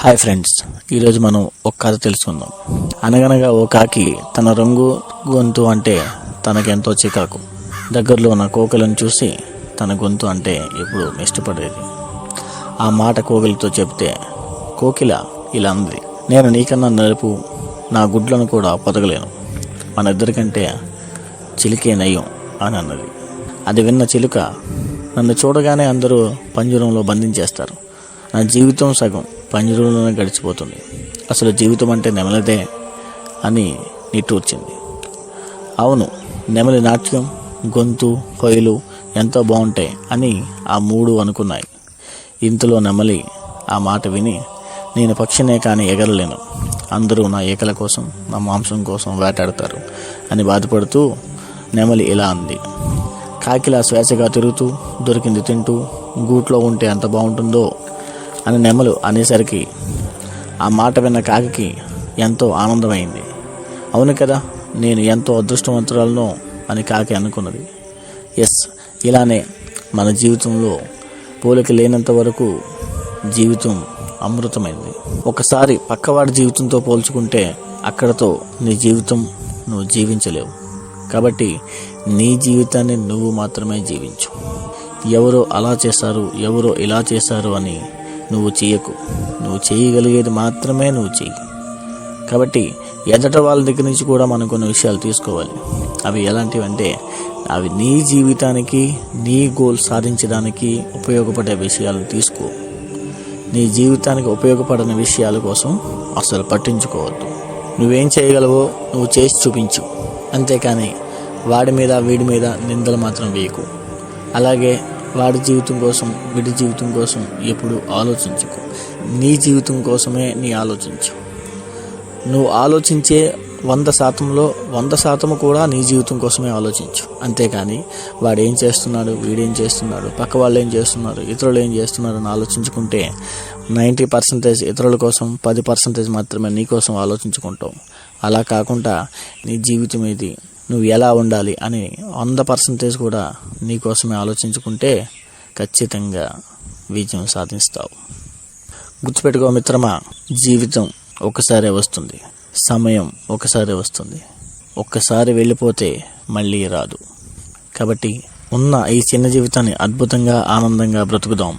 Hi friends ఈరోజు మనం ఒక కథ తెలుసుకుందాం. అనగనగా ఓ కాకి తన రంగు గొంతు అంటే తనకెంతో చికాకు. దగ్గరలో ఉన్న కోకిలను చూసి తన గొంతు అంటే ఎప్పుడు ఇష్టపడేది. ఆ మాట కోకిలతో చెప్తే కోకిల ఇలా అంది. నేను నీకన్నా నలుపు నా గుడ్లను కూడా పొదగలేను. మన ఇద్దరికంటే చిలికే నయం అని అన్నది. అది విన్న చిలుక నన్ను చూడగానే అందరూ పంజరంలో బంధించేస్తారు. నా జీవితం సగం. పంజరంలోనే గడిచిపోతుంది. అసలు జీవితం అంటే నెమలదే అని నిట్టూర్చింది. అవును నెమలి నాట్యం గొంతు కొయ్యలు ఎంతో బాగుంటాయి అని ఆ మూడు అనుకున్నాయి. ఇంతలో నెమలి ఆ మాట విని నేను పక్షినే కానీ ఎగరలేను. అందరూ నా ఏకల కోసం నా మాంసం కోసం వేటాడతారు అని బాధపడుతూ నెమలి ఇలా అంది. కాకిలా స్వేచ్ఛగా తిరుగుతూ దొరికింది తింటూ గూట్లో ఉంటే ఎంత బాగుంటుందో అని నెమలు అనేసరికి ఆ మాట విన్న కాకి ఎంతో ఆనందమైంది. అవును కదా నేను ఎంతో అదృష్టవంతురాలను అని కాకి అనుకున్నది. ఎస్ ఇలానే మన జీవితంలో పోలిక లేనంత వరకు జీవితం అమృతమైంది. ఒకసారి పక్కవాడి జీవితంతో పోల్చుకుంటే అక్కడతో నీ జీవితం నువ్వు జీవించలేవు. కాబట్టి నీ జీవితాన్ని నువ్వు మాత్రమే జీవించు. ఎవరో అలా చేశారు ఎవరో ఇలా చేశారు అని నువ్వు చేయకు. నువ్వు చేయగలిగేది మాత్రమే నువ్వు చెయ్యి కాబట్టి ఎదట వాళ్ళ దగ్గర నుంచి కూడా మనం కొన్ని విషయాలు తీసుకోవాలి. అవి ఎలాంటివి అంటే అవి నీ జీవితానికి నీ గోల్ సాధించడానికి ఉపయోగపడే విషయాలు తీసుకో. నీ జీవితానికి ఉపయోగపడని విషయాల కోసం అసలు పట్టించుకోవద్దు. నువ్వేం చేయగలవో నువ్వు చేసి చూపించు. అంతేకాని వాడి మీద వీడి మీద నిందలు మాత్రం వేయకు. అలాగే వాడి జీవితం కోసం వీడి జీవితం కోసం ఎప్పుడు ఆలోచించుకో. నీ జీవితం కోసమే నీ ఆలోచించు. నువ్వు ఆలోచించే వంద శాతంలో వంద శాతం కూడా నీ జీవితం కోసమే ఆలోచించు. అంతేకాని వాడు ఏం చేస్తున్నాడు వీడేం చేస్తున్నాడు పక్క వాళ్ళు ఏం చేస్తున్నారు ఇతరులు ఏం చేస్తున్నారు అని ఆలోచించుకుంటే నైంటీ పర్సెంటేజ్ ఇతరుల కోసం పది పర్సెంటేజ్ మాత్రమే నీ కోసం ఆలోచించుకుంటావు అలా కాకుండా నీ జీవితం ఇది నువ్వు ఎలా ఉండాలి అని వంద పర్సెంటేజ్ కూడా నీకోసమే ఆలోచించుకుంటే ఖచ్చితంగా విజయం సాధిస్తావు. గుర్తుపెట్టుకో మిత్రమా జీవితం ఒకసారే వస్తుంది. సమయం ఒకసారి వస్తుంది. ఒక్కసారి వెళ్ళిపోతే మళ్ళీ రాదు. కాబట్టి ఉన్న ఈ చిన్న జీవితాన్ని అద్భుతంగా ఆనందంగా బ్రతుకుదాం.